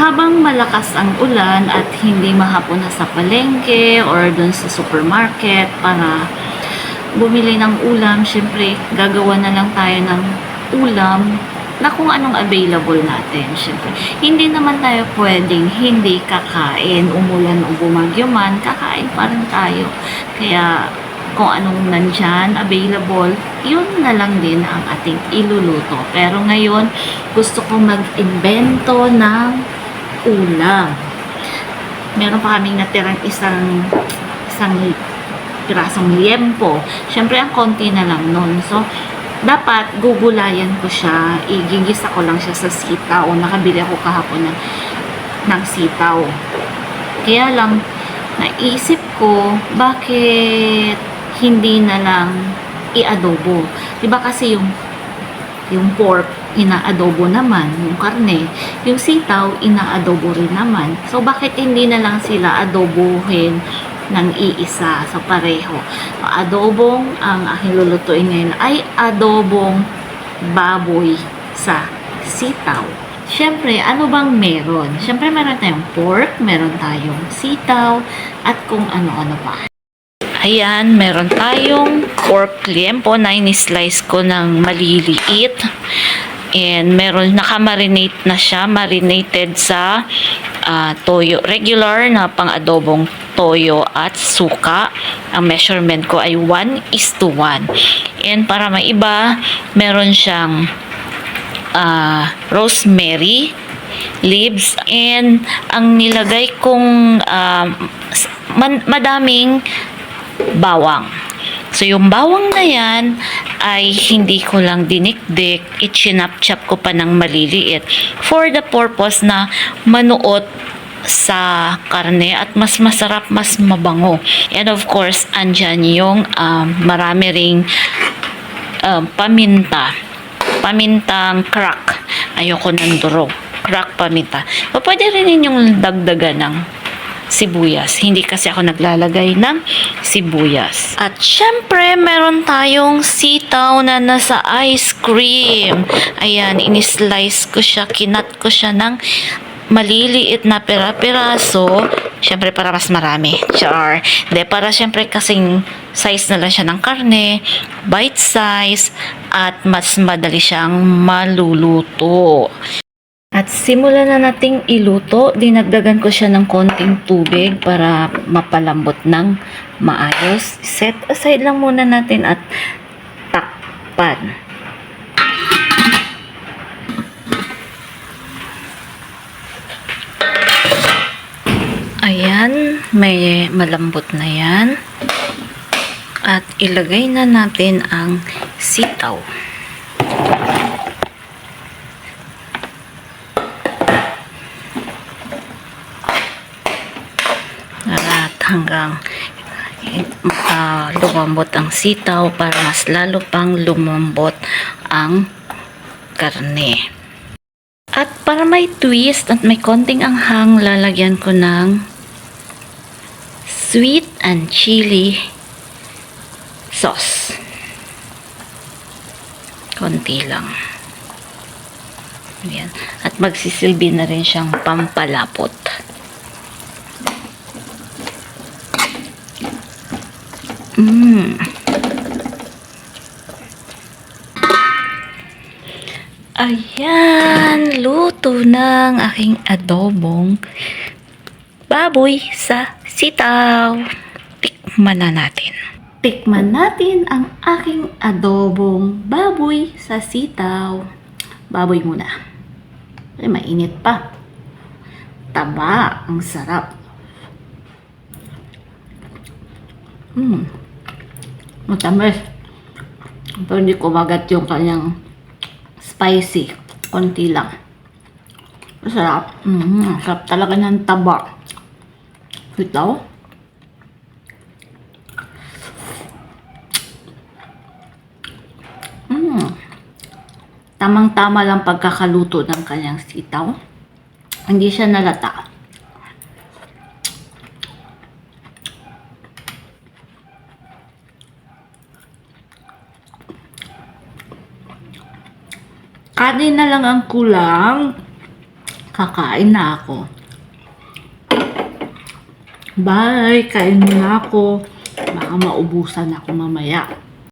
habang malakas ang ulan at hindi mahapon na sa palengke or dun sa supermarket para bumili ng ulam, syempre gagawa na lang tayo ng ulam na kung anong available natin. Syempre, hindi naman tayo pwedeng hindi kakain, umulan o bumagyo man, kakain pa rin tayo. Kaya kung anong nandyan, available, yun na lang din ang ating iluluto. Pero ngayon, gusto ko mag-invento ng ulam. Meron pa kaming natirang isang isang pirasong liempo. Siyempre, ang konti na lang nun. So, dapat gugulayan ko siya. Igigisa ko lang siya sa sitaw. Nakabili ako kahapon ng, ng sitaw. Kaya lang, naisip ko, bakit hindi na lang i-adobo? Diba kasi yung yung pork, ina-adobo naman, yung karne, yung sitaw, ina-adobo rin naman. So, bakit hindi na lang sila adobohin ng iisa sa pareho? So, adobong, ang aking lulutuin ngayon ay adobong baboy sa sitaw. Siyempre, ano bang meron? Siyempre, meron tayong pork, meron tayong sitaw, at kung ano-ano pa. Ayan, meron tayong pork liempo na in-slice ko ng maliliit. And meron, nakamarinate na siya, marinated sa ah, toyo. Regular na pang-adobong toyo at suka. Ang measurement ko ay 1 is to 1. And para maiba, meron siyang ah, rosemary leaves and ang nilagay kong s- man- madaming bawang. So, yung bawang na yan ay hindi ko lang dinikdik, itchinap-chap ko pa ng maliliit for the purpose na manuot sa karne at mas masarap, mas mabango. And of course, andyan yung um, marami ring um, paminta. Pamintang crack. Ayoko ng durog. Crack paminta. O, pwede rin yung dagdagan ng sibuyas. Hindi kasi ako naglalagay ng sibuyas. At syempre, meron tayong sitaw na nasa ice cream. Ayan, inislice ko siya, kinat ko siya ng maliliit na pira-piraso. Syempre, para mas marami. Char. De, para syempre kasing size na lang siya ng karne, bite size, at mas madali siyang maluluto. At simulan na nating iluto. Dinagdagan ko siya ng konting tubig para mapalambot ng maayos. Set aside lang muna natin at takpan. Ayan, may malambot na yan. At ilagay na natin ang sitaw. At hanggang uh, lumambot ang sitaw para mas lalo pang lumambot ang karne. At para may twist at may konting anghang, lalagyan ko ng sweet and chili sauce. Konti lang. Ayan. At magsisilbi na rin siyang pampalapot. Mm. Ayan, luto ng aking adobong baboy sa sitaw. Tikman na natin. Tikman natin ang aking adobong baboy sa sitaw. Baboy muna. Ay, mainit pa. Taba, ang sarap. Hmm. Matamis. Pero hindi ko magat yung kanyang spicy. Konti lang. Masarap. Mm, sarap talaga ng taba. Ito. Mm. Tamang-tama lang pagkakaluto ng kanyang sitaw. Hindi siya nalata. Kanin na lang ang kulang. Kakain na ako. Bye! Kain muna ako. Baka maubusan ako mamaya.